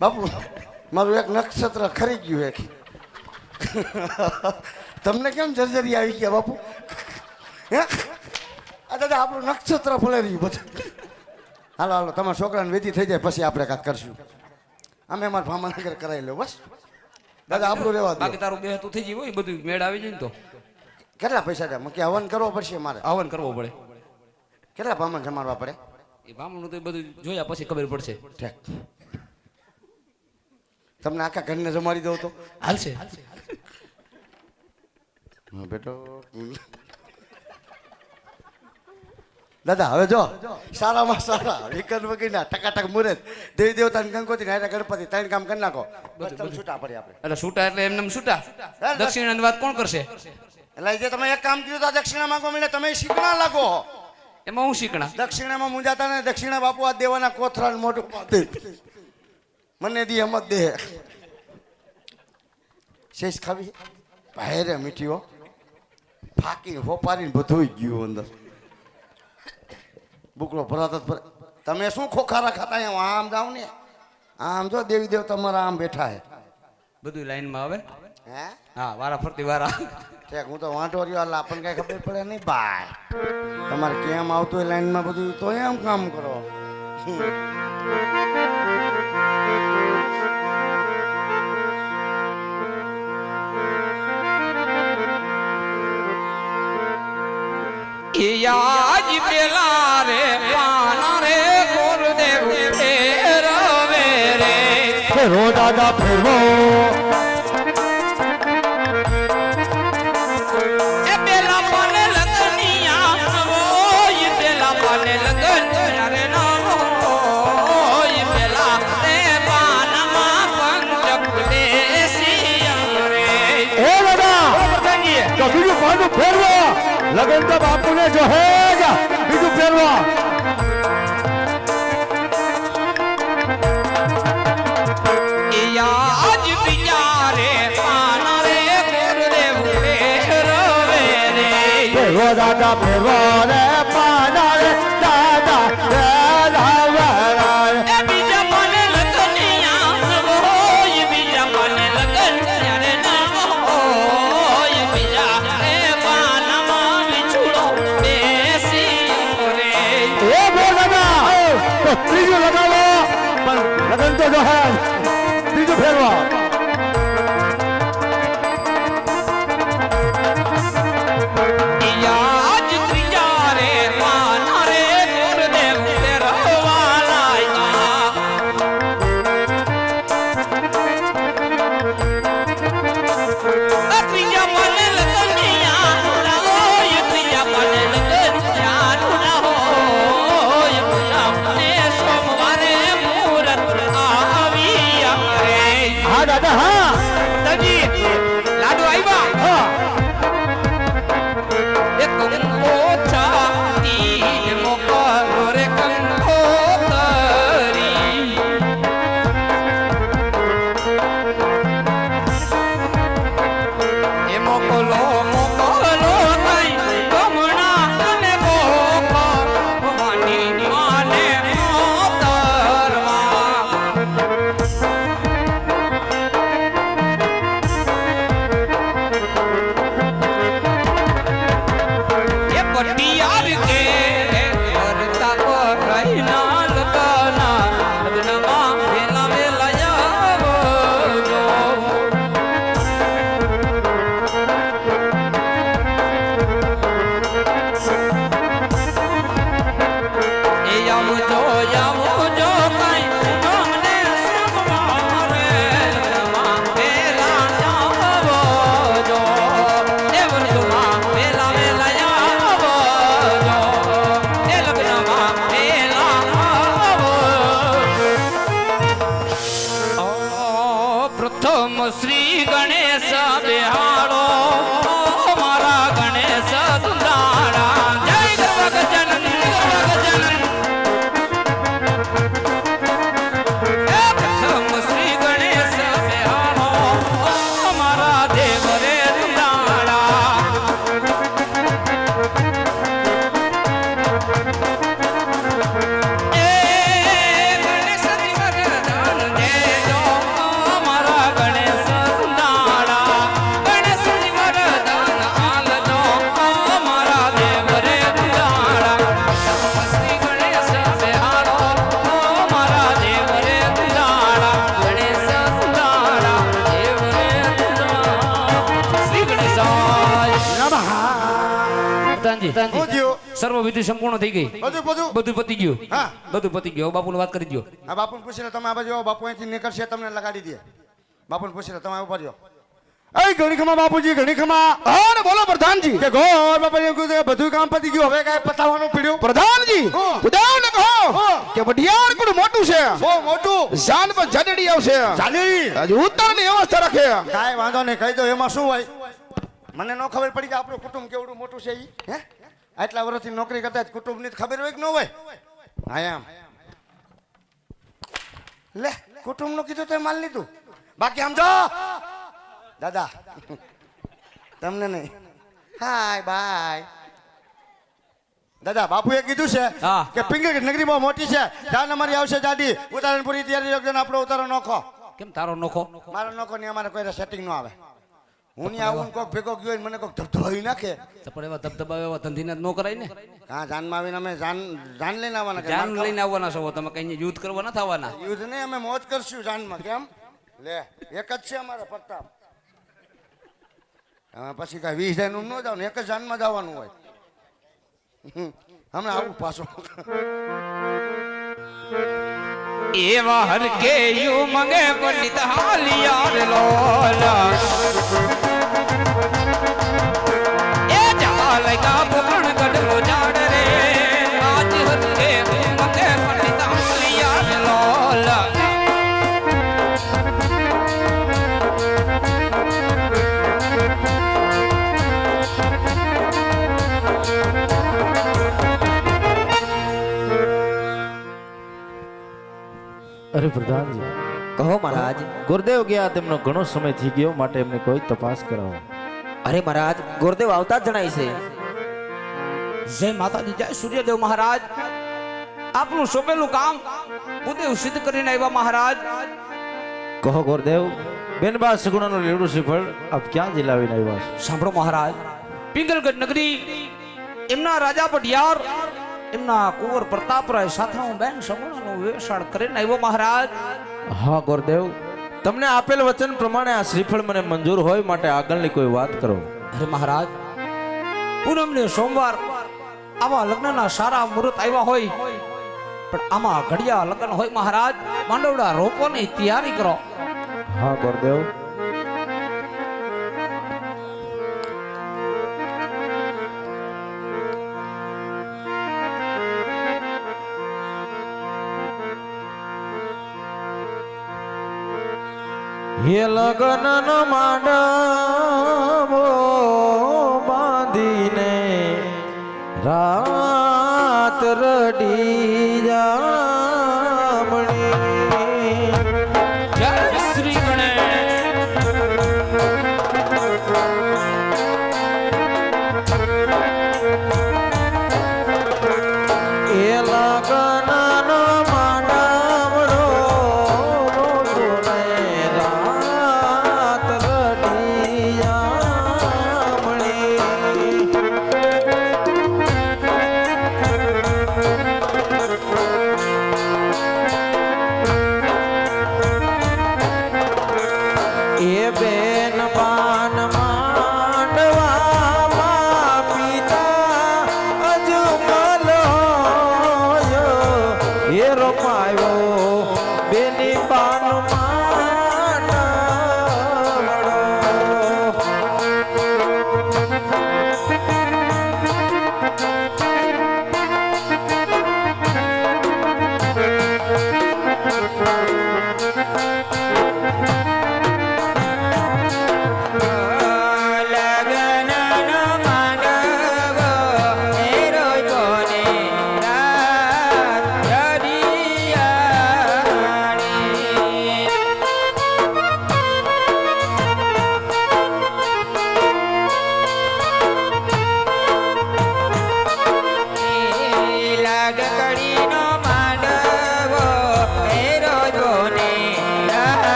બાપુ મારું એક નક્ષત્ર ખરી ગયું એક તમને કેમ જર્જરી આવી ગયા બાપુ? હે? આ દાદા આપણું નક્ષત્ર ફૂલે રહ્યું બધું. હાલો હાલો તમારા છોકરાને વિધિ થઈ જાય પછી આપણે કાંઈક કરશું. અમે અમારા ભામાનગર કરાવી લો બસ. દાદા આપણું રહેવા બાકી તારું બે તું થઈ ગયું હોય બધું મેળ આવી જાય ને તો. કેટલા પૈસા છે? કે હવન કરવો પડશે મારે? હવન કરવો પડે. કેટલા ભામણ જમાડવા પડે? એ બામણનું તો બધું જોયા પછી ખબર પડશે. ઠીક. તમને આખા ઘરને જમાડી દઉં તો? હાલશે. બેટો. દાદા હવે જો સારામાં સારા વિકન વગીના ટકાટક મુરત દેવી દેવતા ગંગોતી નાયરા ગણપતિ ત્રણ કામ કરી નાખો. છૂટા પડી આપણે. એટલે છૂટા એટલે એમને એમ છૂટા. દક્ષિણાની વાત કોણ કરશે? એટલે જે તમે એક કામ કર્યું તો દક્ષિણા માંગો મળે તમે શીખણા લાગો. એમાં હું શીખણા? દક્ષિણામાં મુંજાતા ને દક્ષિણા બાપુ આ દેવાના કોથરા પાતે મને દી એમ જ દે. શેષ ખાવી? ભાઈ મીઠીઓ ફાકી ફોપારીને બધું ગયું અંદર. બુકડો ભરાતા ભરા તમે શું ખોખારા ખાતા એમ આમ જાવ ને? આમ જો દેવી દેવ તમારા આમ બેઠા હે. બધું લાઈનમાં આવે? હે? હા વારા ફરતી વારા. ઠેક હું તો વાંટો રહ્યો એટલે આપણને કઈ ખબર પડે નહીં? બાય. તમારે કેમ આવતું હોય લાઈનમાં બધું? તો એમ કામ કરો. યાજ પેલા રે પાના રે ગુરુદેવ ફેરવે રે. ફેરો દાદા ફેરવો. લગન તો બાપુને જો હે જ. બીજું પહેરવા દાદા ફેરવા રે. ત્રીજું લગાવો પણ લગન તો જો હે જ. બીજું ફેરવા તમ શ્રી ગણેશ બેહાડો. મારા ગણેશ તુંદારા થયું? સર્વ વિધિ સંપૂર્ણ થઈ ગઈ. બધું બધું? બધું પતી ગયું. હા. બધું પતી ગયું. બાપુને વાત કરી દો આ બાપુને પૂછી લો તમે આ બાજુ બાપુ અહીંથી નીકળશે તમને લગાડી દે. બાપુને પૂછી લો તમે ઊભા રહ્યો. એ ઘણી ખમા બાપુજી ઘણી ખમા હા બોલો પ્રધાનજી. કે ગોર બાપા એમ કીધું કે બધું કામ પતી ગયું હવે કાય પતાવવાનું પડ્યું? પ્રધાનજી હા. બુધાવને કહો કે વઢિયાર કુડ મોટું છે. બહુ મોટું. જાન પર જડડી આવશે. ચાલી હજુ ઉત્તરની વ્યવસ્થા રાખે. કાંઈ વાંધો નહીં કહી દો એમાં શું હોય? મને ન ખબર પડી કે આપણું કુટુંબ કેવડું મોટું છે ઈ. હે? આટલા વર્ષથી નોકરી કરતા જ કુટુંબની ખબર હોય કે ન હોય? હા એમ. લે કુટુંબનું કીધું તો માલ લીધું. બાકી સમજો દાદા તમને નહીં. Hi bye. દાદા બાપુએ કીધું છે. કે પિંગળ નગરી બહુ મોટી છે. ત્યાં અમારી આવશે દાદી ઉતારણપુરી તૈયારી રાખજો ને આપણો ઉતારો નોખો. કેમ તારો નોખો? મારો નોખો ને અમારે કોઈ સેટિંગ ન આવે. હું નહીં આવું ને કોક ભેગો ગયો હોય ને મને કોક ધબધબાવી નાખે. તો પણ એવા ધબધબા એવા ધંધીને ન કરાય ને. હા જાનમાં આવીને અમે જાન જાન લઈને આવવાના કે જાન માર લઈને આવવાના છો તમે કઈ યુદ્ધ કરવા નથી આવવાના. ખાવા. યુદ્ધ નહીં અમે મોજ કરશું જાનમાં કેમ? લે એક જ છે અમારે પ્રતાપ. હવે પછી કાંઈ વીસ હજારનું ન જાવ ને એક જ જાનમાં જવાનું હોય. હમ. હમણાં આવું પાછું. એવા હરકે યુ મંગે પંડિત હાલિયાર લોલા. પ્રધાનજી કહો મહારાજ. ગુરુદેવ ગયા તેમનો ઘણો સમય થઈ ગયો માટે એમને કોઈ તપાસ કરાવો. અરે મહારાજ ગુરુદેવ આવતા જ જણાય છે. જય માતાજી જય સૂર્યદેવ મહારાજ. આપનું સોંપેલું કામ ગુરુદેવ સિદ્ધ કરીને આવ્યા મહારાજ. કહો ગુરુદેવ બેનબા સગુણાનું લીલું શ્રીફળ આપ ક્યાં જિલ્લાવીને આવ્યા છો? સાંભળો મહારાજ પિંગલગઢ નગરી એમના રાજા પટિયાર એમના કુંવર પ્રતાપરાય સાથે હું બેન સમૂહનું વેસાણ કરીને આવ્યો મહારાજ. હા ગુરુદેવ. તમને આપેલ વચન પ્રમાણે આ શ્રીફળ મને મંજૂર હોય માટે આગળની કોઈ વાત કરો. અરે મહારાજ પૂનમને સોમવાર આવા લગ્નના સારા મુહૂર્ત આવ્યા હોય. પણ આમાં ઘડિયા લગ્ન હોય મહારાજ. માંડવડા રોપવાની તૈયારી કરો. હા ગુરુદેવ. હે લગ્ન માંડવો બાંધીને રાત રડી જામણી ropa i vo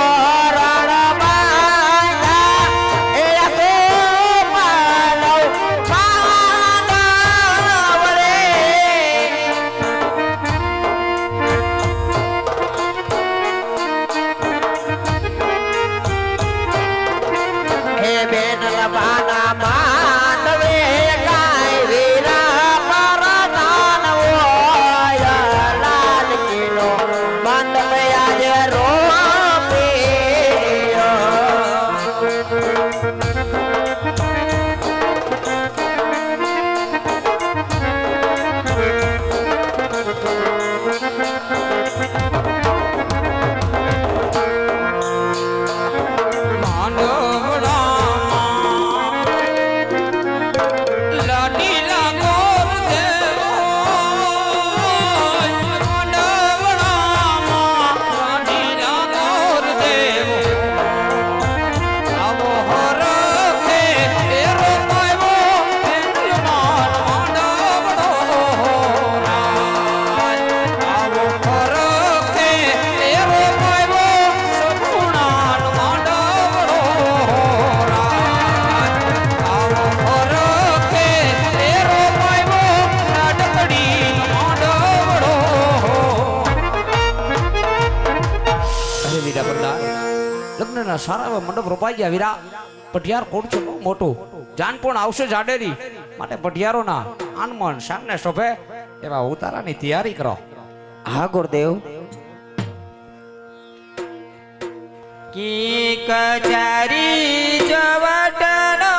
Senhor. ના સારા મંડપ રોપાઈ ગયા વીરા. પઢિયાર કોણ છે? બહુ મોટું. જાન પણ આવશે જાડેરી. માટે પઢિયારોના આનમન સામને શોભે એવા ઉતારાની તૈયારી કરો. હા ગુરુદેવ. કી કચારી જવટનો